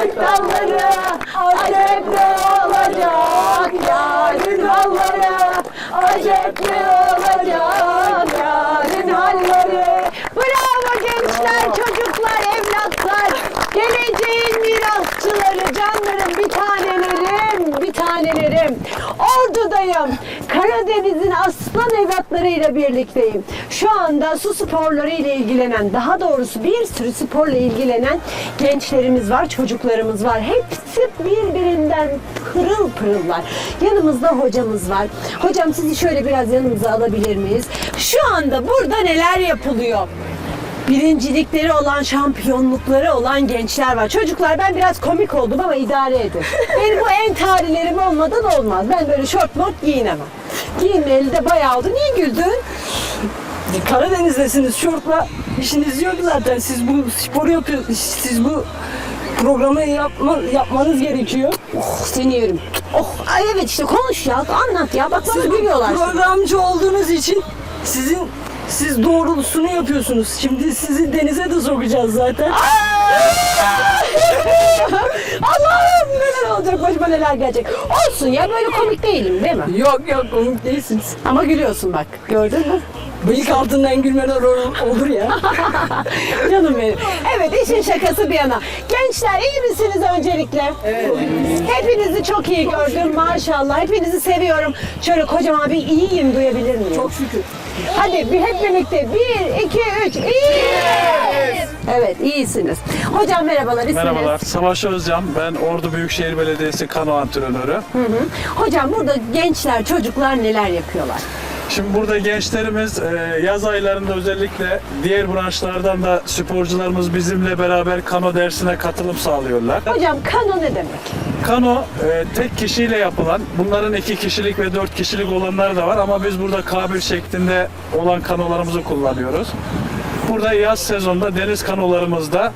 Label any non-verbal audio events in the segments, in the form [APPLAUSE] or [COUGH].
fındık dalları Acep ne olacak? Yarın halları Acep ne olacak? Yarın halleri Bravo gençler, çocuklar, evlatlar. Geleceğin mirasçıları, canlarım bir tanelerim, bir tanelerim Ordudayım, Karadeniz'in aslan evlatlarıyla birlikteyim. Şu anda su sporları ile ilgilenen, daha doğrusu bir sürü sporla ilgilenen gençlerimiz var, çocuklarımız var. Hepsi birbirinden pırıl pırıllar. Yanımızda hocamız var. Hocam sizi şöyle biraz yanımıza alabilir miyiz? Şu anda burada neler yapılıyor? Birincilikleri olan, şampiyonlukları olan gençler var. Çocuklar ben biraz komik oldum ama idare edin. Benim bu en tarihlerim olmadan olmaz. Ben böyle şort mort giyinemem. Giyinmeyeli de bayağı oldu. Niye güldün? Karadeniz'desiniz şortla işiniz yok zaten. Siz bu sporu yapıyorsunuz. Siz bu programı yapma, yapmanız gerekiyor. Oh seni yerim. Oh ay evet işte konuş ya anlat ya. Bak bana gülüyorlar. şimdi. Programcı olduğunuz için sizin siz doğrultusunu yapıyorsunuz. Şimdi sizi denize de sokacağız zaten. [LAUGHS] Allah'ım neler olacak başıma neler gelecek. Olsun ya böyle komik değilim değil mi? Yok yok komik değilsiniz. Ama gülüyorsun bak gördün mü? Bıyık altından gülmeler ol- olur ya. [LAUGHS] Canım benim. Evet işin şakası bir yana. Gençler iyi misiniz öncelikle? Evet. Hepinizi çok iyi gördüm maşallah. Hepinizi seviyorum. Şöyle kocaman bir iyiyim duyabilir miyim? Çok şükür. Hadi bir hep birlikte. Bir, iki, üç. İyiyiz. Evet iyisiniz. Hocam merhabalar. isminiz? Merhabalar, Savaş Özcan. Ben Ordu Büyükşehir Belediyesi kano antrenörü. Hı hı. Hocam burada gençler, çocuklar neler yapıyorlar? Şimdi burada gençlerimiz e, yaz aylarında özellikle diğer branşlardan da sporcularımız bizimle beraber kano dersine katılım sağlıyorlar. Hocam kano ne demek? Kano e, tek kişiyle yapılan, bunların iki kişilik ve dört kişilik olanları da var ama biz burada kabir şeklinde olan kanolarımızı kullanıyoruz. Burada yaz sezonunda deniz kanolarımızda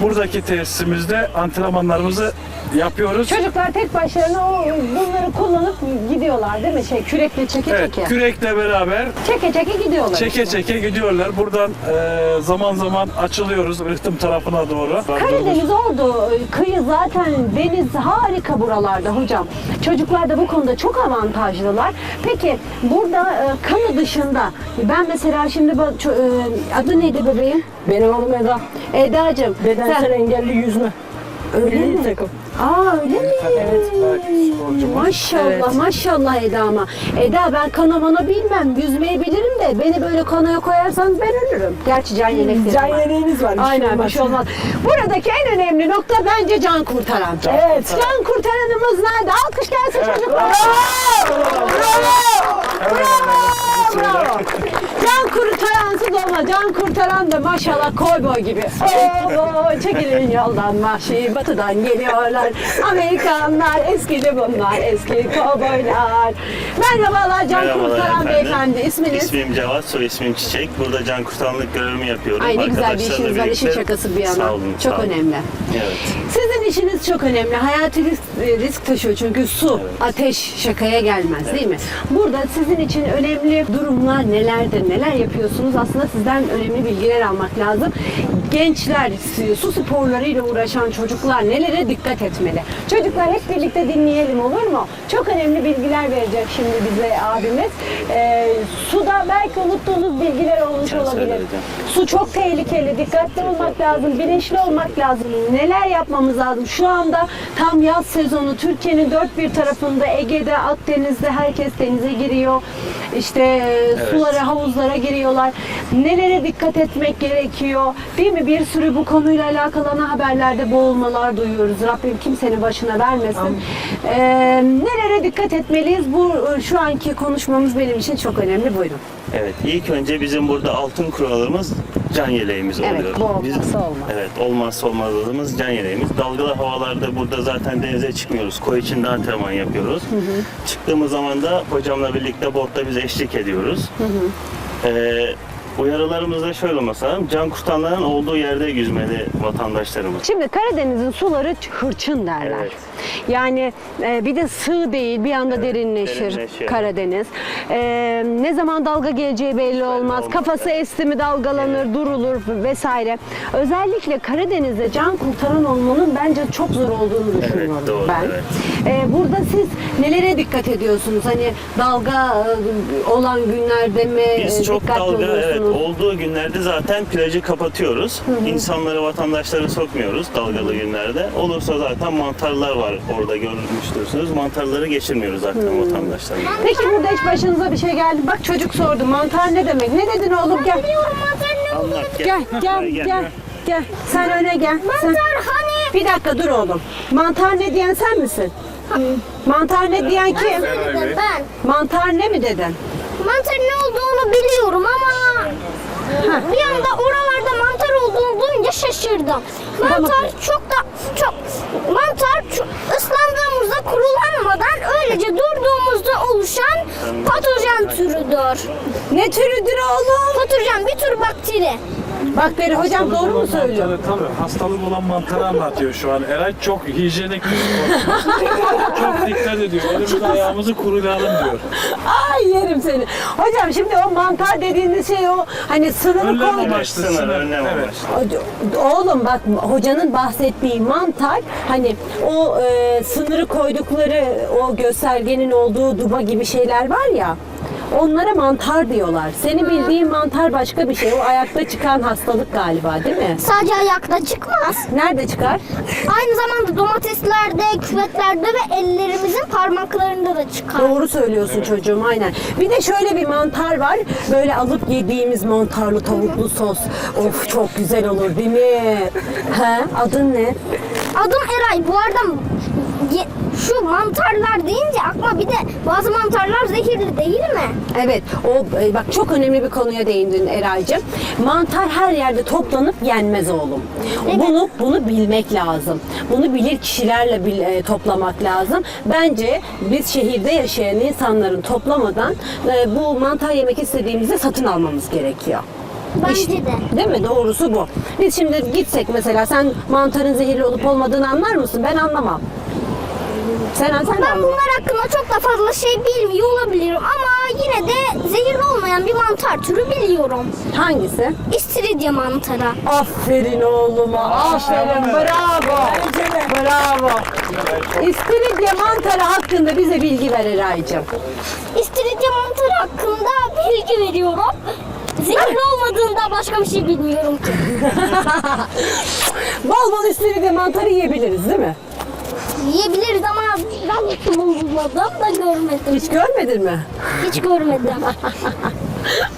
buradaki tesisimizde antrenmanlarımızı yapıyoruz. Çocuklar tek başlarına o bunları kullanıp gidiyorlar değil mi? Şey kürekle çeke Evet, çeke. kürekle beraber Çeke çeke gidiyorlar. Çeke işte. çeke gidiyorlar. Buradan e, zaman zaman açılıyoruz Rıhtım tarafına doğru. Karadeniz Ordu kıyı zaten deniz harika buralarda hocam. Çocuklar da bu konuda çok avantajlılar. Peki burada e, kamu dışında ben mesela şimdi ço- e, adı neydi bebeğim? Benim adım Eda. Eda'cığım. Bedensel sen- engelli yüzme. Öyle Milli mi? takım. Aa öyle mi? Evet. Maşallah Evet. maşallah Eda'ma. Eda ben kanamana bilmem. Yüzmeyi bilirim de beni böyle kanoya koyarsanız ben ölürüm. Gerçi can yeleklerim Can var. yeleğiniz var. bir şey Aynen bir olmaz. şey olmaz. Buradaki en önemli nokta bence can kurtaran. Evet. Can kurtaranımız nerede? Alkış gelsin çocuklar. Bravo. Can kurtaransız olma. Can kurtaran da maşallah kovboy gibi. Oo, çekilin yoldan vahşi batıdan geliyorlar. Amerikanlar eskili bunlar eski kovboylar. Merhabalar Can Merhabalar kurtaran efendim. beyefendi. İsminiz? İsmim Cevat, soy ismim Çiçek. Burada can kurtaranlık görevimi yapıyorum. Ay ne güzel bir işiniz var. İşin şakası bir yana. Sağ olun. Çok sağ olun. önemli. Evet. Sizin işiniz çok önemli. Hayati risk, risk taşıyor çünkü su, ateş şakaya gelmez değil mi? Burada sizin için önemli durumlar nelerdir? Neler yapıyorsunuz? Aslında sizden önemli bilgiler almak lazım. Gençler, su sporlarıyla uğraşan çocuklar nelere dikkat etmeli? Çocuklar hep birlikte dinleyelim olur mu? Çok önemli bilgiler verecek şimdi bize abimiz. Ee, suda belki unuttuğunuz bilgiler olmuş olabilir. Su çok tehlikeli. Dikkatli olmak lazım. Bilinçli olmak lazım. Neler yapmamız lazım? Şu anda tam yaz sezonu. Türkiye'nin dört bir tarafında Ege'de, Akdeniz'de herkes denize giriyor. İşte e, sulara, havuzlara giriyorlar. Nelere dikkat etmek gerekiyor? Değil mi? Bir sürü bu konuyla alakalı ana haberlerde boğulmalar duyuyoruz. Rabbim kimsenin başına vermesin. Ee, nelere dikkat etmeliyiz? Bu e, şu anki konuşmamız benim için çok önemli. Buyurun. Evet. İlk önce bizim burada altın kuralımız can yeleğimiz Evet, oluyor. bu olmazsa olmaz. Evet, olmazsa olmazımız can yeleğimiz. Dalgalı havalarda burada zaten denize çıkmıyoruz. Koy içinde antrenman yapıyoruz. Çıktığımız zaman da hocamla birlikte botta biz eşlik ediyoruz. Ee, Uyarılarımız da şöyle lazım. Can kurtaranların olduğu yerde yüzmeli vatandaşlarımız. Şimdi Karadeniz'in suları hırçın derler. Evet. Yani e, bir de sığ değil bir anda derinleşir, derinleşiyor. Karadeniz. E, ne zaman dalga geleceği belli olmaz. olmaz, Kafası esti mi dalgalanır, durulur vesaire. Özellikle Karadeniz'de can kurtaran olmanın bence çok zor olduğunu düşünüyorum doğru, ben. evet. E, burada siz nelere dikkat ediyorsunuz? Hani dalga e, olan günlerde mi e, Biz çok dikkatli dalga evet oluyorsunuz? Olduğu günlerde zaten plajı kapatıyoruz. İnsanları, vatandaşları sokmuyoruz dalgalı günlerde. Olursa zaten mantarlar var orada görmüştürsünüz. Mantarları geçirmiyoruz zaten vatandaşlara. Peki burada hiç başınıza bir şey geldi. Bak çocuk sordu mantar ne demek? Ne dedin oğlum gel. Anlat Gel gel gel. Gel. Sen öne gel. Sen... Mantar hani? Bir dakika dur oğlum. Mantar ne diyen sen misin? Mantar ne diyen kim? Ben. Mantar ne mi dedin? Mantar ne olduğunu biliyorum ama bir anda oralarda mantar olduğunu duyunca şaşırdım. Mantar çok da çok mantar çok, ıslandığımızda kurulanmadan öylece durduğumuzda oluşan patojen türüdür. Ne türüdür oğlum? Patojen bir tür bakteri. Bakteri hocam doğru mu söylüyor? Mantarı, tabii hastalık olan mantarı anlatıyor şu an. Eray çok hijyenik bir spor. [LAUGHS] çok dikkat ediyor. Elimizi ayağımızı kurulayalım diyor. Ay yerim seni. Hocam şimdi o mantar dediğiniz şey o hani sınırı Önlem koydu. amaçlı. Sınır, sınır. önlem Evet. amaçlı. Oğlum bak hocanın bahsettiği mantar hani o e, sınırı koydukları o göstergenin olduğu duba gibi şeyler var ya onlara mantar diyorlar. Senin bildiğin mantar başka bir şey. O ayakta çıkan hastalık galiba değil mi? Sadece ayakta çıkmaz. Nerede çıkar? Aynı zamanda domateslerde, küvetlerde ve ellerimizin parmaklarında da çıkar. Doğru söylüyorsun çocuğum aynen. Bir de şöyle bir mantar var. Böyle alıp yediğimiz mantarlı tavuklu sos. Of çok güzel olur değil mi? He, adın ne? Adım Eray. Bu arada şu mantarlar deyince aklıma bir de bazı mantarlar zehirli değil mi? Evet, o e, bak çok önemli bir konuya değindin Eraycığım. Mantar her yerde toplanıp yenmez oğlum. Bunu bunu bilmek lazım. Bunu bilir kişilerle bil- e, toplamak lazım. Bence biz şehirde yaşayan insanların toplamadan e, bu mantar yemek istediğimizde satın almamız gerekiyor. Bence İşte- de. Değil mi? Doğrusu bu. Biz şimdi gitsek mesela sen mantarın zehirli olup olmadığını anlar mısın? Ben anlamam. Sen, sen Ben bunlar hakkında çok da fazla şey bilmiyor olabilirim ama yine de zehirli olmayan bir mantar türü biliyorum. Hangisi? İstiridye mantarı. Aferin oğluma. Aferin. Bravo. Bravo. İstiridye mantarı hakkında bize bilgi ver Eraycığım. İstiridye mantarı hakkında bilgi veriyorum. Zehirli olmadığında başka bir şey bilmiyorum ki. [LAUGHS] Bol bol istiridye mantarı yiyebiliriz değil mi? Yiyebiliriz ama ben bulmadım da görmedim. Hiç görmedin mi? Hiç görmedim.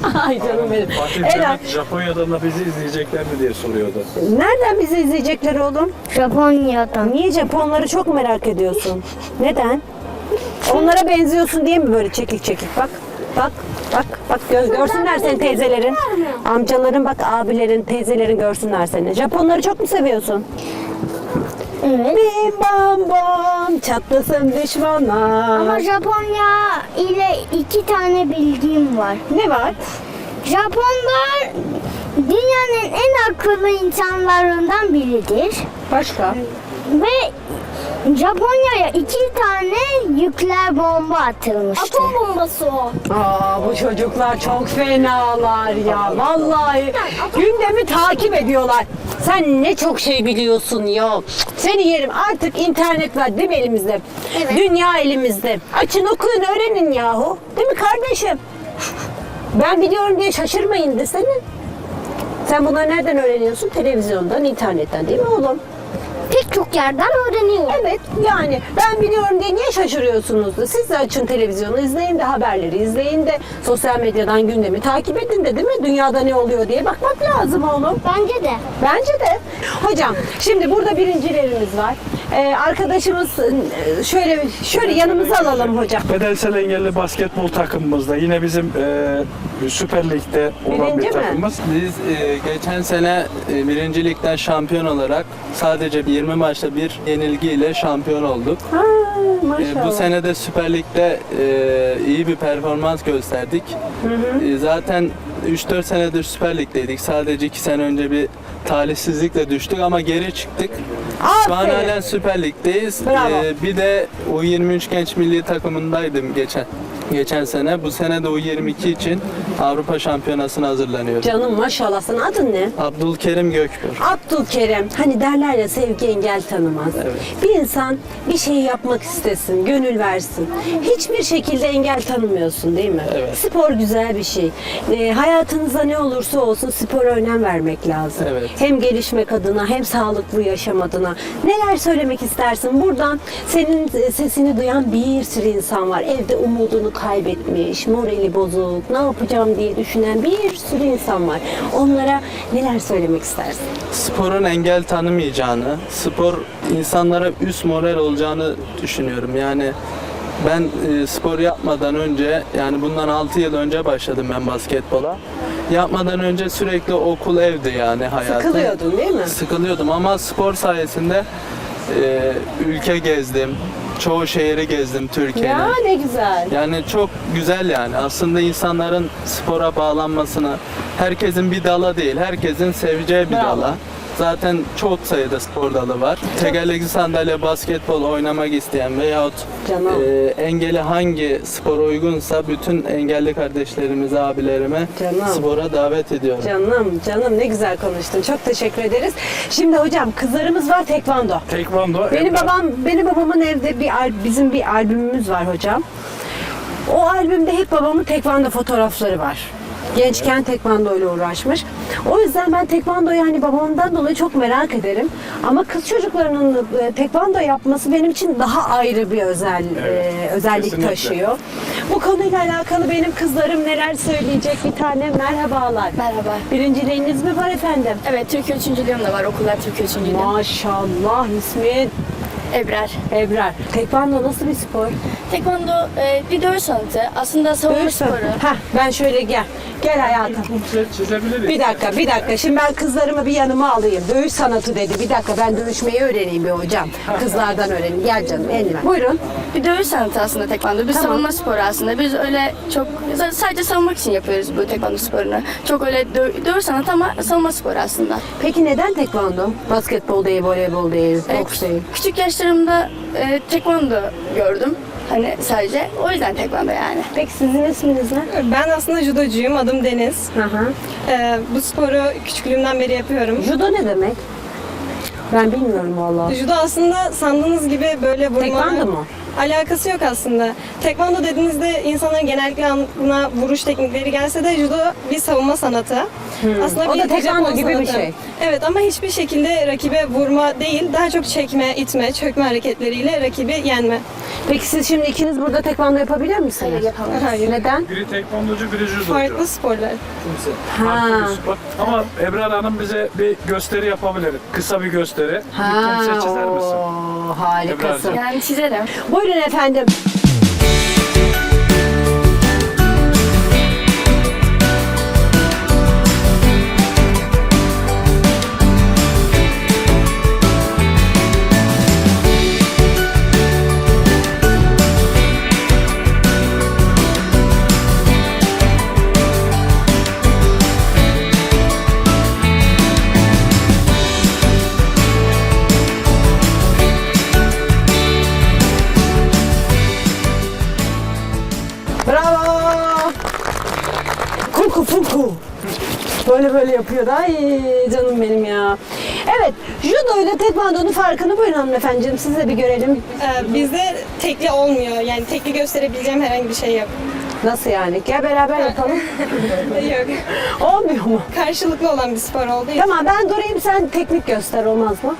[LAUGHS] Ay canım benim. Fatih Cennet Japonya'dan da bizi izleyecekler mi diye soruyordu. nereden bizi izleyecekler oğlum? Japonya'dan. Niye Japonları çok merak ediyorsun? Neden? Onlara benziyorsun diye mi böyle çekik çekik bak. Bak, bak, bak gö- görsünler seni teyzelerin. Amcaların bak, abilerin, teyzelerin görsünler seni. Japonları çok mu seviyorsun? Evet. Bim bam bam çatlasın düşmanlar. Ama Japonya ile iki tane bilgim var. Ne var? Japonlar dünyanın en akıllı insanlarından biridir. Başka? Ve Japonya'ya iki tane nükleer bomba atılmıştı. Atom bombası o. Aa bu çocuklar çok fenalar ya. Vallahi gündemi takip ediyorlar. Sen ne çok şey biliyorsun ya. Seni yerim. Artık internet var değil mi elimizde? Evet. Dünya elimizde. Açın okuyun öğrenin yahu. Değil mi kardeşim? Ben biliyorum diye şaşırmayın desene. Sen bunları nereden öğreniyorsun? Televizyondan, internetten değil mi oğlum? Pek çok yerden öğreniyorum. Evet yani ben biliyorum diye niye şaşırıyorsunuz da siz de açın televizyonu izleyin de haberleri izleyin de sosyal medyadan gündemi takip edin de değil mi? Dünyada ne oluyor diye bakmak lazım oğlum. Bence de. Bence de. Hocam şimdi burada birincilerimiz var. Ee, arkadaşımız şöyle şöyle yanımıza alalım hocam. Bedensel engelli basketbol takımımızda yine bizim e, Süper Lig'de olan Birinci bir mi? takımımız. Biz e, geçen sene e, birinci ligden şampiyon olarak sadece 20 maçta bir yenilgiyle şampiyon olduk. Ha, E, maşallah. bu sene de Süper Lig'de e, iyi bir performans gösterdik. E, zaten 3-4 senedir Süper Lig'deydik. Sadece 2 sene önce bir talihsizlikle düştük ama geri çıktık. Şu an Aferin. halen Süper Lig'deyiz. Bravo. Ee, bir de U23 genç milli takımındaydım geçen geçen sene. Bu sene de U22 için Avrupa Şampiyonası'na hazırlanıyorum. Canım maşallah sana adın ne? Abdülkerim Gökbür. Abdülkerem. Hani derler ya sevgi engel tanımaz. Bir insan bir şey yapmak istesin, gönül versin. Hiçbir şekilde engel tanımıyorsun değil mi? Evet. Spor güzel bir şey. Ee, hayatınızda ne olursa olsun spora önem vermek lazım. Evet. Hem gelişmek adına hem sağlıklı yaşam adına. Neler söylemek istersin? Buradan senin e, sesini duyan bir sürü insan var. Evde umudunu kaybetmiş, morali bozuk, ne yapacağım diye düşünen bir sürü insan var. Onlara neler söylemek istersin? Sporun engel tanımayacağını, spor insanlara üst moral olacağını düşünüyorum. Yani ben e, spor yapmadan önce yani bundan 6 yıl önce başladım ben basketbola. Yapmadan önce sürekli okul evdi yani hayatım. Sıkılıyordun değil mi? Sıkılıyordum ama spor sayesinde e, ülke gezdim. Çoğu şehri gezdim Türkiye'nin. Ya ne güzel. Yani çok güzel yani. Aslında insanların spora bağlanmasını, herkesin bir dala değil, herkesin seveceği bir Bravo. dala. Zaten çok sayıda spor dalı var. Tekerlekli sandalye, basketbol oynamak isteyen veyahut Canım. e, engeli hangi spora uygunsa bütün engelli kardeşlerimize, abilerime Canım. spora davet ediyorum. Canım, canım ne güzel konuştun. Çok teşekkür ederiz. Şimdi hocam kızlarımız var tekvando. Tekvando. Benim Emrah- babam, benim babamın evde bir al- bizim bir albümümüz var hocam. O albümde hep babamın tekvando fotoğrafları var. Gençken tekvando ile uğraşmış. O yüzden ben tekvandoyu hani babamdan dolayı çok merak ederim. Ama kız çocuklarının e, tekvando yapması benim için daha ayrı bir özel Evet, e, özellik kesinlikle. taşıyor. Bu konuyla alakalı benim kızlarım neler söyleyecek bir tane merhabalar. Merhaba. Birinciliğiniz mi var efendim? Evet, Türkiye üçüncülüğüm de var. Okullar Türkiye üçüncülüğü. Maşallah ismin Ebrar. Ebrar. Tekvando nasıl bir spor? Tekvando e, bir dövüş sanatı. Aslında savunma Dövüş sporu. Heh, ben şöyle gel. Gel hayatım. Çizebiliriz. Bir dakika, bir dakika. Şimdi ben kızlarımı bir yanıma alayım. Dövüş sanatı dedi. Bir dakika ben dövüşmeyi öğreneyim bir hocam. Kızlardan öğreneyim. Gel canım elime. Buyurun. Bir dövüş sanatı aslında tekvando. Bir Tamam. savunma sporu aslında. Biz öyle çok sadece savunmak için yapıyoruz bu tekvando sporunu. Çok öyle dö- dövüş sanatı ama savunma sporu aslında. Peki neden tekvando? Basketbol değil, voleybol değil, E, boks değil. küçük yaşlarımda e, tekvando gördüm. Hani sadece o yüzden tekvando yani. Peki sizin isminiz ne? Ben aslında judocuyum, adım Deniz. Hı hı. Ee, bu sporu küçüklüğümden beri yapıyorum. Judo ne demek? Ben bilmiyorum vallahi. Judo aslında sandığınız gibi böyle vurma... Tekvando mu? Alakası yok aslında. Tekvando dediğinizde insanların genellikle aklına vuruş teknikleri gelse de judo bir savunma sanatı. Aslında Hmm. O bir da tekvando gibi bir sanatı. şey. Evet ama hiçbir şekilde rakibe vurma değil, daha çok çekme, itme, çökme hareketleriyle rakibi yenme. Peki siz şimdi ikiniz burada tekvando yapabilir misiniz? Hayır, yapamayız. Hayır. Neden? Biri tekvandocu, biri judocu. Farklı sporlar. Ha. Farklı bir spor. Ama Ebrar Hanım bize bir gösteri yapabilir. Kısa bir gösteri. bir kumse çizer misin? oo, harikasın. Ebrar'cığım. Yani çizerim. Buyurun efendim. Böyle böyle yapıyor. Ay canım benim ya. Evet, judo ile tekvandonun farkını buyurun hanımefendiciğim siz de bir görelim. Ee, bizde tekli olmuyor. Yani tekli gösterebileceğim herhangi bir şey yok. Nasıl yani? Gel beraber yapalım. [LAUGHS] yok. Olmuyor mu? Karşılıklı olan bir spor olduğu için Tamam ben durayım sen teknik göster olmaz mı?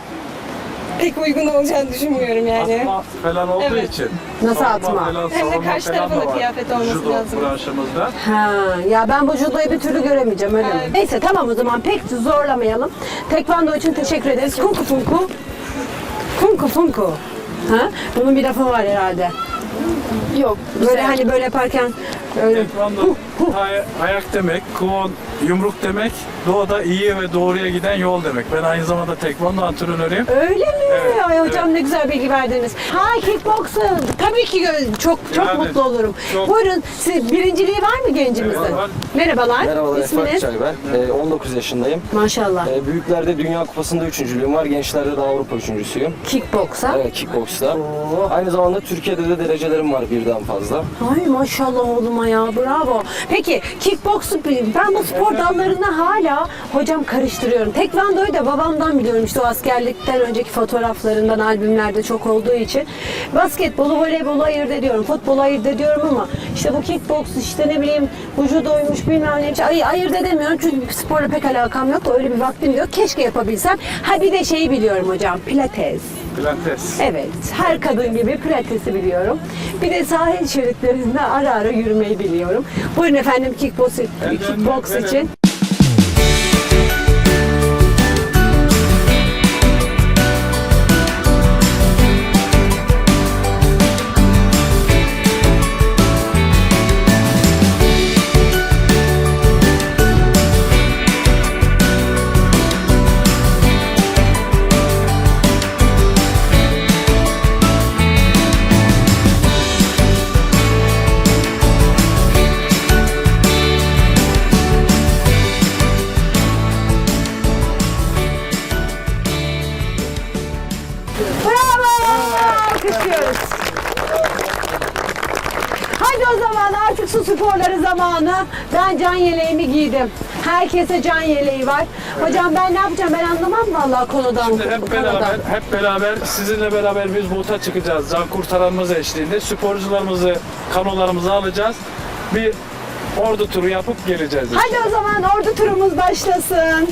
Pek uygun olacağını düşünmüyorum yani. Atma falan olduğu Evet. için. Nasıl Savunma atma? Falan, Hem de savunma karşı falan tarafın da da var. kıyafeti olması Judo lazım. branşımızda. Ha, ya ben bu judoyu bir türlü göremeyeceğim öyle mi? Evet. Neyse tamam o zaman pek zorlamayalım. Tekvando için teşekkür ederiz. Kunku funku. Kunku funku. Ha? Bunun bir lafı var herhalde. Yok. Böyle hani böyle yaparken öyle Tekvando huh Tay- ayak demek, kuon yumruk demek, doğada iyi ve doğruya giden yol demek. Ben aynı zamanda tekvando antrenörüyüm. Öyle mi? Evet, Ay hocam ne güzel bilgi verdiniz. Ha kickboxing. Tabii ki gö- çok çok Yani, mutlu olurum. çok- Buyurun. Siz birinciliği var mı gencimizin? Merhabalar. Merhabalar İsminiz? Çay ben. Ee, 19 yaşındayım. Maşallah. Ee, büyüklerde Dünya Kupası'nda üçüncülüğüm var. Gençlerde de Avrupa üçüncüsüyüm. Kickboksa. Evet, kickbox'ta. Aynı zamanda Türkiye'de de derecelerim var birden fazla. Ay maşallah oğluma ya bravo. Peki kickbox ben bu spor dallarını hala hocam karıştırıyorum. Tekvandoyu da babamdan biliyorum işte o askerlikten önceki fotoğraflarından albümlerde çok olduğu için. Basketbolu, voleybolu ayırt ediyorum. Futbolu ayırt ediyorum ama işte bu kickbox işte ne bileyim vücudoymuş bilmem ne ay, ayırt edemiyorum çünkü sporla pek alakam yok. Öyle bir vaktim yok. Keşke yapabilsem. Ha bir de şeyi biliyorum hocam. Pilates. Pilates. Evet, her kadın gibi pilatesi biliyorum. Bir de sahil şeritlerinde ara ara yürümeyi biliyorum. Buyurun efendim kickbox, kickbox için. Hadi o zaman artık su sporları zamanı. Ben can yeleğimi giydim. Herkese can yeleği var. Hocam ben ne yapacağım ben anlamam vallahi konudan. Şimdi hep beraber, hep beraber sizinle beraber biz bota çıkacağız. Can kurtaranımız eşliğinde. Sporcularımızı, kanolarımızı alacağız. Bir ordu turu yapıp geleceğiz. Hadi o zaman ordu turumuz başlasın.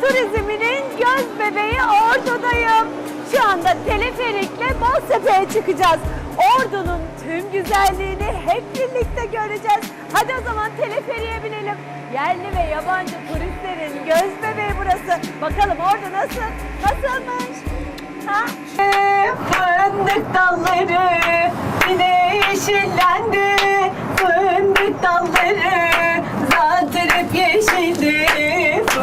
Turizminin göz bebeği Ordu'dayım. Şu anda teleferikle Boztepe'ye çıkacağız. Ordu'nun tüm güzelliğini hep birlikte göreceğiz. Hadi o zaman teleferiğe binelim. Yerli ve yabancı turistlerin göz bebeği burası. Bakalım Ordu nasıl? Nasılmış? Ha? Fındık dalları yine yeşillendi. Fındık dalları zaten hep yeşildi.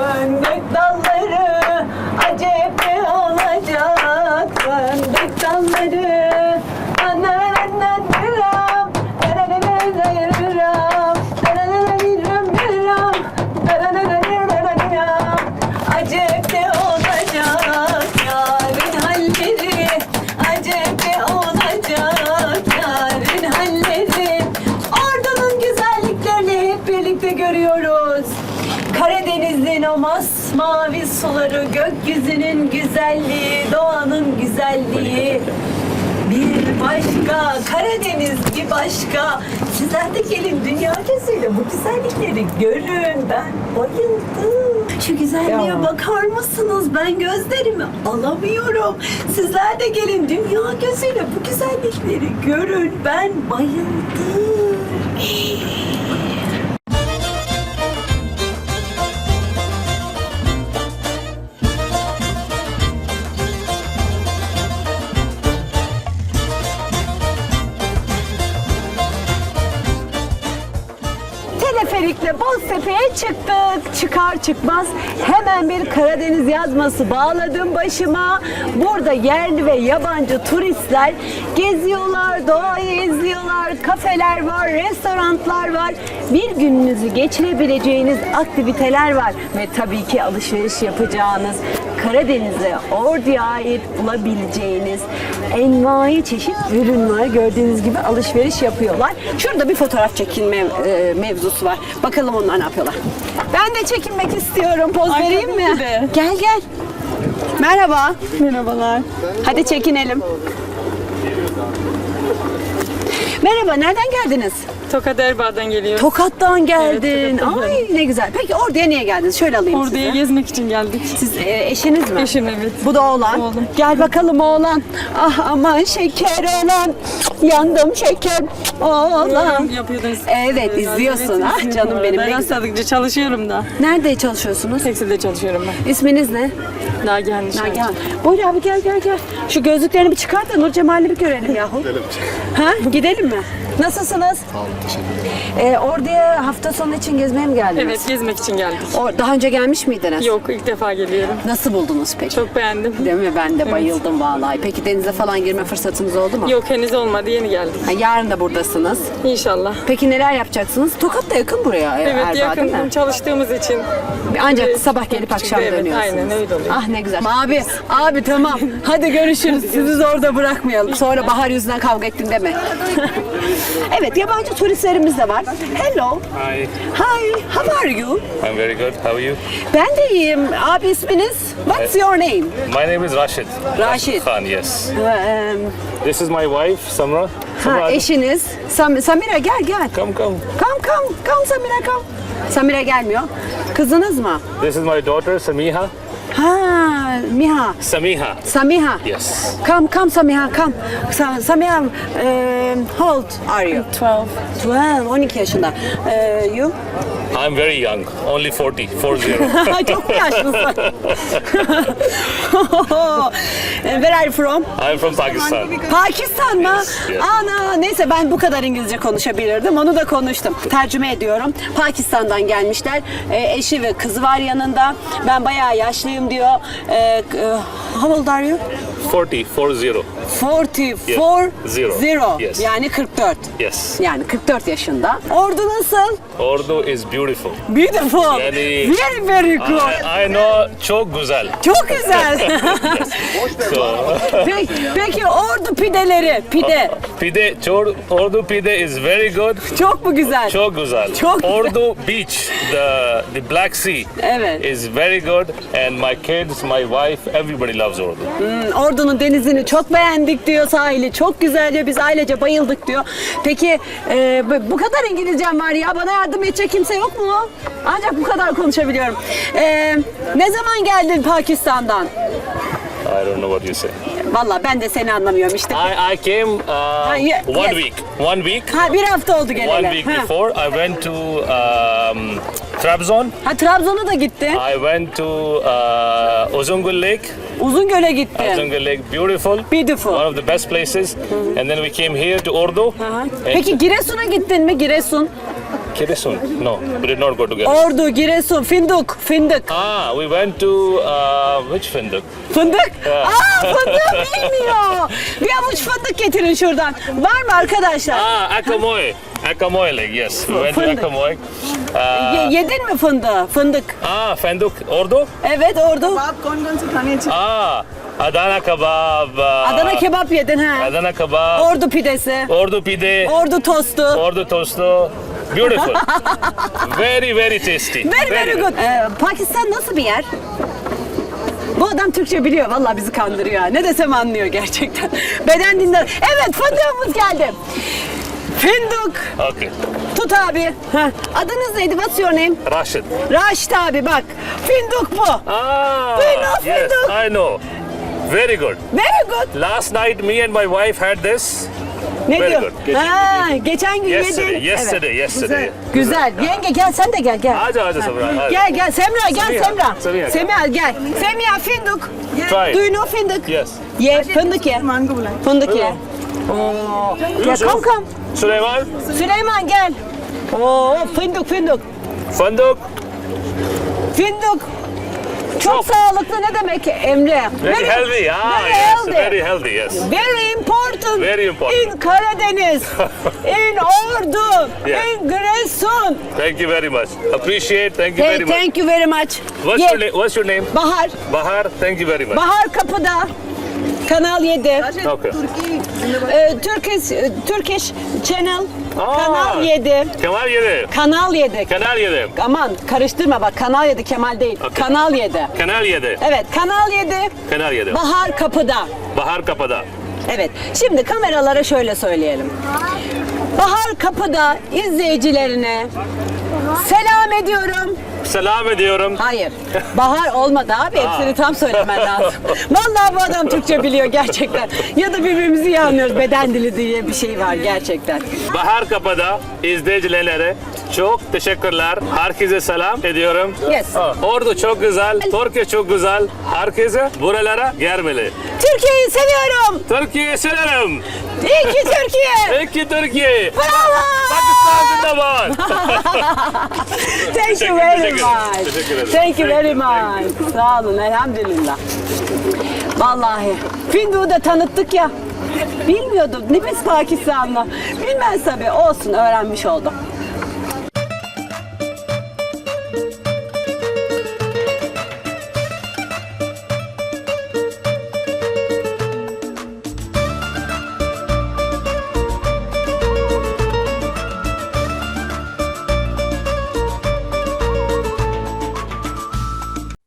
Fındık dalları acep olacak? Fındık dalları suları, gökyüzünün güzelliği, doğanın güzelliği bir başka, Karadeniz bir başka. Sizler de gelin dünya gözüyle bu güzellikleri görün. Ben bayıldım. Şu güzelliğe bakar mısınız? Ben gözlerimi alamıyorum. Sizler de gelin dünya gözüyle bu güzellikleri görün. Ben bayıldım. Çıkar çıkmaz hemen bir Karadeniz yazması bağladım başıma. Burada yerli ve yabancı turistler geziyorlar, doğayı izliyorlar, kafeler var, restoranlar var. Bir gününüzü geçirebileceğiniz aktiviteler var ve tabii ki alışveriş yapacağınız Karadeniz'e, Ordu'ya ait bulabileceğiniz envai çeşit ürün var. Gördüğünüz gibi alışveriş yapıyorlar. Şurada bir fotoğraf çekilme e, mevzusu var. Bakalım onlar ne yapıyorlar. Ben de çekinmek istiyorum. Poz vereyim mi? Gel gel. Merhaba. Merhabalar. Hadi çekinelim. Merhaba, nereden geldiniz? Tokat Erbaa'dan geliyoruz. Tokat'tan geldin. Evet, Tokat'tan Ay ne güzel. Peki Ordu'ya niye geldiniz? Şöyle alayım Ordu'ya sizi. gezmek için geldik. Siz e, eşiniz mi? Eşim evet. Bu da oğlan. Oğlum. Gel bakalım oğlan. Ah aman şeker oğlan. Yandım şeker oğlan. Yapıyordunuz. Evet, izliyorsun. Ah, canım benim. Ben hastalıkça çalışıyorum da. Nerede çalışıyorsunuz? Tekstilde çalışıyorum ben. İsminiz ne? Nagihan Nişancı. Nagihan. Buyur abi gel gel gel. Şu gözlüklerini bir çıkart da Nur Cemal'i bir görelim yahu. Gidelim. Ha? Gidelim mi? Nasılsınız? Tamam teşekkür ederim. Ee, Ordu'ya hafta sonu için gezmeye mi geldiniz? Evet gezmek için geldik. O, daha önce gelmiş miydiniz? Yok ilk defa geliyorum. Nasıl buldunuz peki? Çok beğendim. Değil mi? Ben de bayıldım vallahi. Peki denize falan girme fırsatınız oldu mu? Yok henüz olmadı yeni geldik. Ha, yarın da buradasınız. İnşallah. Peki neler yapacaksınız? Tokat da yakın buraya Evet Erbaa, değil yakın mi? çalıştığımız için. Ancak Evet, sabah gelip akşam evet, dönüyorsunuz. aynen öyle oluyor. Ah ne güzel. Abi, abi tamam. Hadi görüşürüz. Sizi orada bırakmayalım. Sonra bahar yüzünden kavga ettin deme. [LAUGHS] evet, yabancı turistlerimiz de var. Hello. Hi, Hi, how are you? I'm very good. How are you? Ben de iyiyim. Abi isminiz? What's your name? My name is Rashid. Rashid. Khan, yes. Um, This is my wife, Samra. Samra, ha, eşiniz. Sam- Samira gel gel. come, come. Come come come Samira come. Samira gelmiyor. Kızınız mı? This is my daughter, Samiha. Ha, Miha. Samiha. Samiha. Yes. Come, come Samiha, come. Sa- Samiha, um, how old are you? 12. 12, 12 yaşında. Uh, you? I'm very young, only 40, 40. [LAUGHS] Çok mu yaşlısın? [LAUGHS] Where are you from? I'm from Pakistan. Pakistan mı? Yes, yes. Ana neyse ben bu kadar İngilizce konuşabilirdim. Onu da konuştum. Tercüme ediyorum. Pakistan'dan gelmişler. E, eşi ve kızı var yanında. Ben bayağı yaşlıyım diyor. E, e, how old are you? 40, 40. 44 Zero. zero. Yes. Yani 44. Yes. Yani 44 yaşında. Ordu nasıl? Urdu is beautiful. Beautiful. Yani- Very very good. I, I know çok güzel. Çok güzel. [LAUGHS] So, peki, peki ordu pideleri, pide. pide, Chor, Urdu pide is very good. Çok mu güzel? Çok güzel. Çok güzel. Urdu beach, the the Black Sea, Evet. is very good. And my kids, my wife, everybody loves Urdu. Hmm, Ordu'nun denizini çok beğendik diyor sahili. Çok güzel. Biz ailece bayıldık diyor. Peki e, bu kadar İngilizcem var ya. Bana yardım edecek kimse yok mu? Ancak bu kadar konuşabiliyorum. E, ne zaman geldin Pakistan'dan? I don't know what you say. Valla ben de seni anlamıyorum işte. I, I came uh, yeah, one yes. week. One week. Ha bir hafta oldu geleli. One week Ha. before, I went to um, Trabzon. Ha Trabzon'a da gitti. I went to uh, Uzungul Lake. Uzungöl'e gitti. Uzungul Lake, beautiful. Beautiful. One of the best places. And then we came here to. Aha. And Peki Giresun'a gittin mi? Giresun. Giresun. No, we did not go together. Ordu, Giresun, Fındık, Fındık. Ah, we went to uh, which Finduk? Fındık? Yeah. Aa fındık bilmiyor. [LAUGHS] Bir avuç fındık getirin şuradan. Var mı arkadaşlar? Ah, Akamoy. Akamoy Lake, yes. We went to Fındık. Akamoy. Uh, Ye- yedin mi fındığı? Fındık. ah, Fenduk. Urdu? Evet ordu. Ah, Adana kebab. uh, Adana kebap yedin ha. Adana kebab. Ordu pidesi. Ordu pide. Ordu tostu. Ordu tostu. Beautiful. very, very tasty. Very very good. Ee, Pakistan nasıl bir yer? Bu adam Türkçe biliyor. Vallahi bizi kandırıyor. ha. Ne desem anlıyor gerçekten. [LAUGHS] Beden dinler. Evet fındığımız geldi. Fındık. Okay. Tut abi. Heh. Adınız neydi? What's your name? Rashid. Raşit abi bak. Fındık bu. Ah, We know yes, Finduk. I know. Very good. Very good. Last night, me and my wife had this. Ne Very diyor? good. Geçen Ha, geçen gün Yesterday, yedin. yesterday, yesterday. Güzel. Yenge gel sen de gel gel. Hadi hadi Semra. hadi. Gel gel Semra gel Semiha, Semra. Semiha. Semra gel. Semra fındık. Try. Do you know fındık? Yes. Ye fındık ye. Fındık ye. Oo. Ya kom kom. Süleyman, Süleyman gel. Oo fındık fındık. Fındık. Fındık. Çok, Çok. sağlıklı ne demek Emre? Very healthy. Ah, very yes. healthy. Very healthy, yes. Very important. Very important. In Karadeniz, [LAUGHS] in Ordu, Yeah. in Giresun. Thank you very much. Appreciate. Thank you Hey, very much. thank you very much. What's Yeah. your? What's your name? Bahar, Bahar. Thank you very much. Bahar Kapı'da. Kanal 7. Okay. Ee, Turkish, Turkish Channel. Aa. Kanal 7. Kemal yedi. Kanal 7. Kanal yedi. Aman karıştırma bak Kanal 7 Kemal değil. Okey. Kanal 7. Kanal yedi. Evet Kanal 7. Kanal yedi. Bahar Kapı'da. Bahar kapıda. Evet. Şimdi kameralara şöyle söyleyelim. Bahar Kapı'da izleyicilerine selam ediyorum. Selam ediyorum. Hayır. Bahar olmadı abi. Hepsini tam söylemen lazım. Vallahi bu adam Türkçe biliyor gerçekten. Ya da birbirimizi iyi anlıyoruz. Beden dili diye bir şey var gerçekten. Bahar kapıda izleyicilere çok teşekkürler. Herkese selam ediyorum. Yes. Ordu çok güzel, Türkiye çok güzel. Herkese buralara gelmeli. Türkiye'yi seviyorum. Türkiye'yi severim. İyi ki Türkiye. Peki Türkiye. Bravo. Pakistan zindabad. [LAUGHS] Thank you very teşekkür ederim. much. Teşekkür ederim. Thank you very much. Sağ olun elhamdülillah. Vallahi Findu'yu da tanıttık ya. Bilmiyordum. Ne biz Pakistanlı. Bilmez tabii. Olsun öğrenmiş oldum.